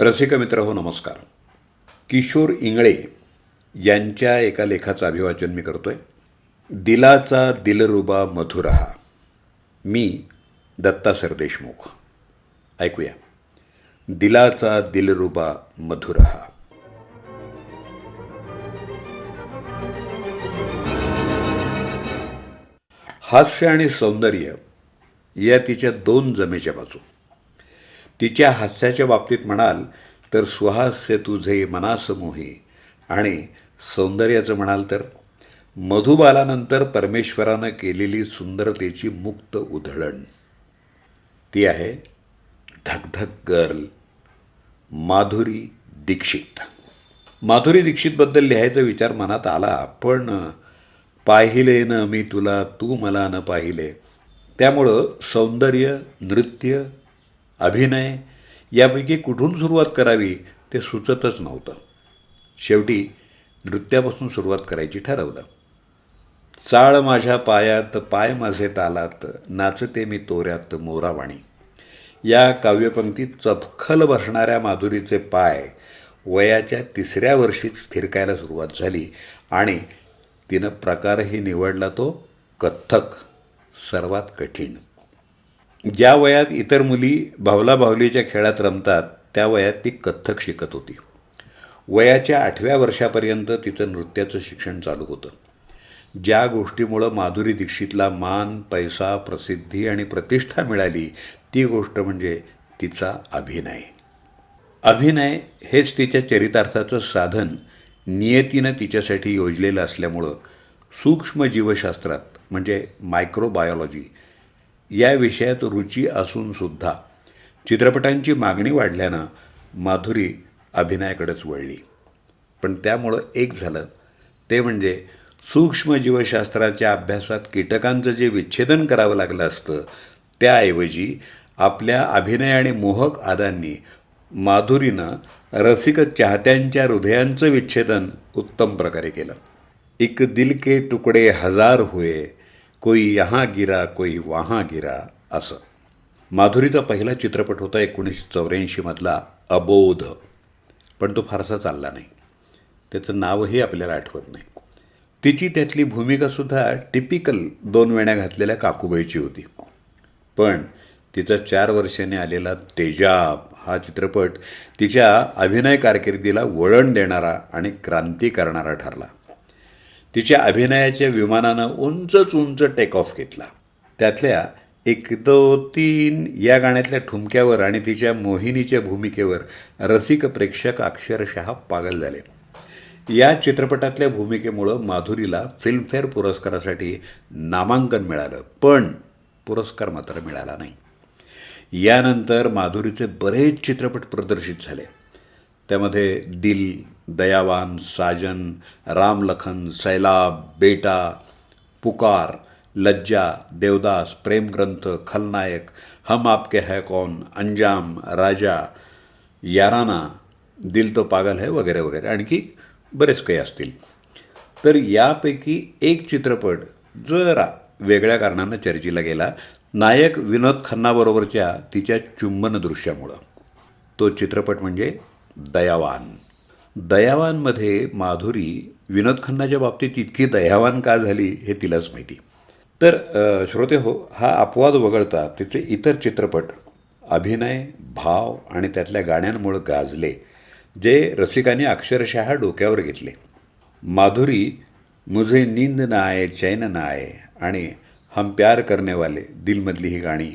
रसिक मित्र हो नमस्कार. किशोर इंगळे यांच्या एका लेखाचं अभिवाचन मी करतोय. दिलाचा दिलरुबा मधुरहा मी दत्ता सरदेशमुख. ऐकूया. दिलाचा दिलरुबा मधुरहा हास्य आणि सौंदर्य या तिच्या दोन जमेच्या बाजू. तिच्या हास्याच्या बाबतीत म्हणाल तर सुहास्य तुझे मनासमोही. आणि सौंदर्याचं म्हणाल तर मधुबालानंतर परमेश्वरानं केलेली सुंदरतेची मुक्त उधळण. ती आहे धकधक गर्ल माधुरी दीक्षित. माधुरी दीक्षितबद्दल लिहायचा विचार मनात आला पण पाहिले न मी तुला तू मला न पाहिले. त्यामुळं सौंदर्य नृत्य अभिनय यापैकी कुठून सुरुवात करावी ते सुचतच नव्हतं. शेवटी नृत्यापासून सुरुवात करायची ठरवलं. चाळ माझ्या पायात पाय माझे तालात नाचते मी तोऱ्यात मोरावाणी. या काव्यपंक्तीत चपखल बसणाऱ्या माधुरीचे पाय वयाच्या तिसऱ्या वर्षीच थिरकायला सुरुवात झाली आणि तिनं प्रकारही निवडला तो कथ्थक सर्वात कठीण. ज्या वयात इतर मुली भावला भावलीच्या खेळात रमतात त्या वयात ती कथ्थक शिकत होती. वयाच्या आठव्या वर्षापर्यंत तिचं नृत्याचं शिक्षण चालू होतं. ज्या गोष्टीमुळं माधुरी दीक्षितला मान पैसा प्रसिद्धी आणि प्रतिष्ठा मिळाली ती गोष्ट म्हणजे तिचा अभिनय. अभिनय हेच तिच्या चरितार्थाचं साधन नियतीनं तिच्यासाठी योजलेलं असल्यामुळं सूक्ष्म जीवशास्त्रात म्हणजे मायक्रोबायोलॉजी या विषयात रुची असूनसुद्धा चित्रपटांची मागणी वाढल्यानं माधुरी अभिनयाकडेच वळली. पण त्यामुळं एक झालं. ते म्हणजे सूक्ष्मजीवशास्त्राच्या अभ्यासात कीटकांचं जे विच्छेदन करावं लागलं असतं त्याऐवजी आपल्या अभिनय आणि मोहक आदांनी माधुरीनं रसिक चाहत्यांच्या हृदयांचं विच्छेदन उत्तम प्रकारे केलं. एक दिल के तुकडे हजार हुए कोई यहाँ गिरा कोई वहाँ गिरा असं. माधुरीचा पहिला चित्रपट होता एकोणीसशे चौऱ्याऐंशीमधला अबोध. पण तो फारसा चालला नाही. त्याचं नावही आपल्याला आठवत नाही. तिची त्यातली भूमिकासुद्धा टिपिकल दोन वेण्या घातलेल्या काकूबाईची होती. पण तिचा चार वर्षांनी आलेला तेजाब हा चित्रपट तिच्या अभिनय कारकिर्दीला वळण देणारा आणि क्रांती करणारा ठरला. तिच्या अभिनयाच्या विमानानं उंचच उंच टेक ऑफ घेतला. त्यातल्या एक दो तीन या गाण्यातल्या ठुमक्यावर आणि तिच्या मोहिनीच्या भूमिकेवर रसिक प्रेक्षक अक्षरशः पागल झाले. या चित्रपटातल्या भूमिकेमुळं माधुरीला फिल्मफेअर पुरस्कारासाठी नामांकन मिळालं पण पुरस्कार मात्र मिळाला नाही. यानंतर माधुरीचे बरेच चित्रपट प्रदर्शित झाले. त्यामध्ये दिल दयावान साजन रामलखन सैलाब बेटा पुकार लज्जा देवदास प्रेमग्रंथ खलनायक हम आपके है कौन अंजाम राजा याराना दिल तो पागल है वगैरे वगैरे. आणखी बरेच काही असतील. तर यापैकी एक चित्रपट जरा वेगळ्या कारणानं चर्चेला गेला. नायक विनोद खन्नाबरोबरच्या तिच्या चुंबन दृश्यामुळं. तो चित्रपट म्हणजे दयावान. दयावानमध्ये माधुरी विनोद खन्नाच्या बाबतीत इतकी दयावान का झाली हे तिलाच माहिती. तर श्रोते हो हा अपवाद वगळता तिचे इतर चित्रपट अभिनय भाव आणि त्यातल्या गाण्यांमुळं गाजले जे रसिकांनी अक्षरशः डोक्यावर घेतले. माधुरी मुझे नींद ना आय चैन ना आहे आणि हम प्यार करने वाले दिलमधली ही गाणी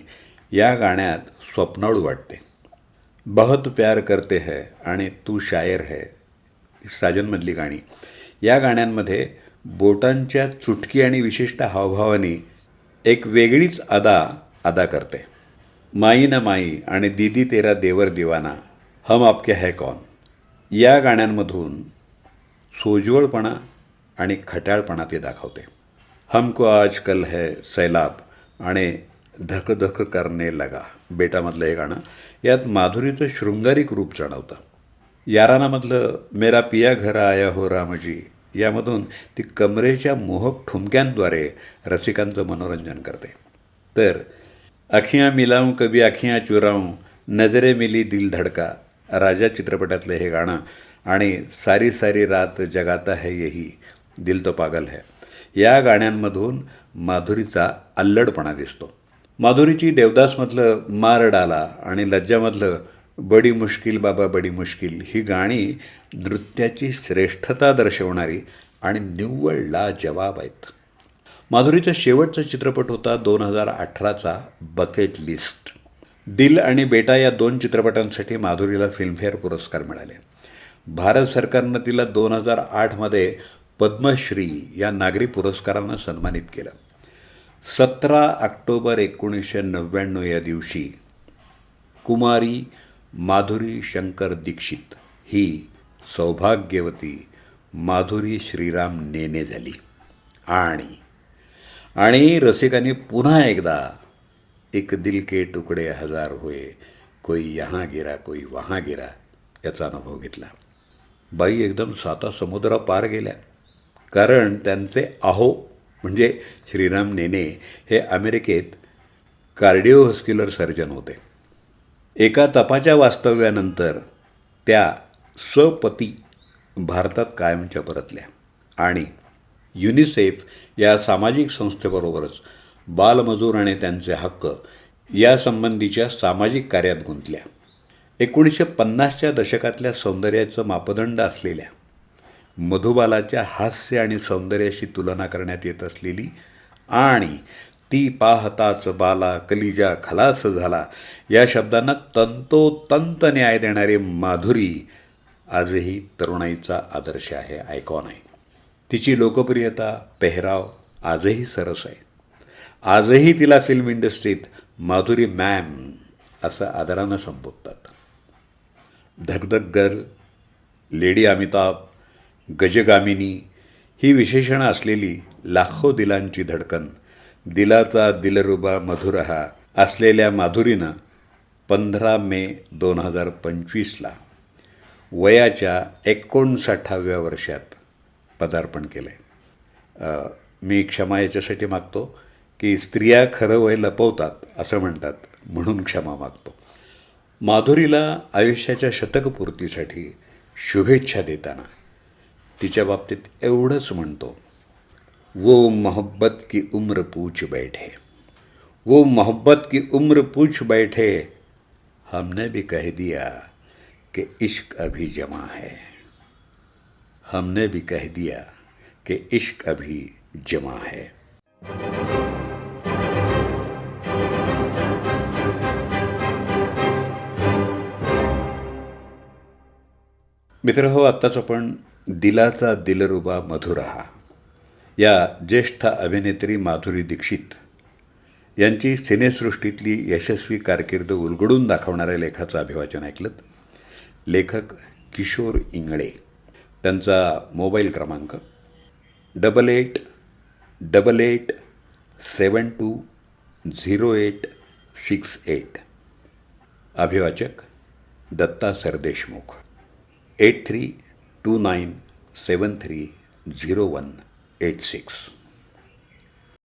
या गाण्यात स्वप्नाळू वाटते. बहुत प्यार करते है आणि तू शायर है. साजनमधली गाणी. या गाण्यांमध्ये बोटांच्या चुटकी आणि विशिष्ट हावभावानी एक वेगळीच अदा अदा करते. माई ना माई आणि दीदी तेरा देवर दिवाना हम आपके है कौन? या गाण्यांमधून सोज्वळपणा आणि खट्याळपणा ते दाखवते. हमको आजकल है सैलाब आणि धक धक करणे लगा. बेटामधलं हे गाणं. यात माधुरीचं शृंगारिक रूप जाणवतं. यारानामधलं मेरा पिया घर आया हो रामजी. यामधून ती कमरेच्या मोहक ठुमक्यांद्वारे रसिकांचं मनोरंजन करते. तर अखियां मिलाऊं कभी अखियां चुराऊं नजरे मिली दिल धडका. राजा चित्रपटातलं हे गाणं आणि सारी सारी रात जगाता है यही दिल तो पागल है. या गाण्यांमधून माधुरीचा अल्लडपणा दिसतो. माधुरीची देवदासमधलं मार डाला आणि लज्जामधलं बडी मुश्किल बाबा बडी मुश्किल ही गाणी नृत्याची श्रेष्ठता दर्शवणारी आणि निव्वळ ला जवाब आहेत. माधुरीचा शेवटचा चित्रपट होता दोन हजार अठराचा बकेट लिस्ट. दिल आणि बेटा या दोन चित्रपटांसाठी माधुरीला फिल्मफेअर पुरस्कार मिळाले. भारत सरकारनं तिला दोन हजार आठमध्ये पद्मश्री या नागरी पुरस्कारानं सन्मानित केलं. सतरा ऑक्टोबर एकोणीसशे नव्याण्णव या दिवशी कुमारी माधुरी शंकर दीक्षित ही सौभाग्यवती माधुरी श्रीराम नेने झाली. आणि आणि रसिकांनी पुन्हा एकदा एक दिल के तुकडे हजार होय कोई यहाँ गिरा कोई वहाँ गिरा याचा अनुभव घेतला. बाई एकदम साता समुद्र पार गेल्या. कारण त्यांचे अहो म्हणजे श्रीराम नेने हे अमेरिकेत कार्डिओव्हस्क्युलर सर्जन होते. एका तपाच्या वास्तव्यानंतर त्या स्वपती भारतात कायमच्या परतल्या आणि युनिसेफ या सामाजिक संस्थेबरोबरच बालमजूर आणि त्यांचे हक्क यासंबंधीच्या सामाजिक कार्यात गुंतल्या. एकोणीसशे पन्नासच्या दशकातल्या सौंदर्याचं मापदंड असलेल्या मधुबालाच्या हास्य आणि सौंदर्याशी तुलना करण्यात येत असलेली आणि ती पाहताच बाला कलिजा खलास झाला. या शब्दांना तंतोतंत न्याय देणारी माधुरी आजही तरुणाईचा आदर्श आहे आयकॉन आहे. तिची लोकप्रियता पेहराव आजही सरस आहे. आजही तिला फिल्म इंडस्ट्रीत माधुरी मॅम असं आदरानं संबोधतात. धगधग गर्ल लेडी अमिताभ गजगामिनी ही विशेषणं असलेली लाखो दिलांची धडकन दिलाचा दिलरुबा मधुरहा असलेल्या माधुरीनं पंधरा मे दोन हजार पंचवीसला वयाच्या एकोणसाठाव्या वर्षात पदार्पण केलं. आहे मी क्षमा याच्यासाठी मागतो की स्त्रिया खरं वय लपवतात असं म्हणतात म्हणून क्षमा मागतो. माधुरीला आयुष्याच्या शतकपूर्तीसाठी शुभेच्छा देताना तिच्या बाबतीत एवढंच म्हणतो वो मोहब्बत की उम्र पूछ बैठे वो मोहब्बत की उम्र पूछ बैठे हमने भी कह दिया कि इश्क अभी जमा है हमने भी कह दिया कि इश्क अभी जमा है। मित्र हो आत्ताच आपण दिलाचा दिलरुबा मधुरहा. या ज्येष्ठ अभिनेत्री माधुरी दीक्षित यांची सिनेसृष्टीतली यशस्वी कारकीर्द उलगडून दाखवणाऱ्या लेखाचं अभिवाचन ऐकलं लेखक किशोर इंगळे. त्यांचा मोबाईल क्रमांक double eight double eight seven two zero eight six eight. अभिवाचक Datta Sardeshmukh. Eight three two nine seven three zero one eight six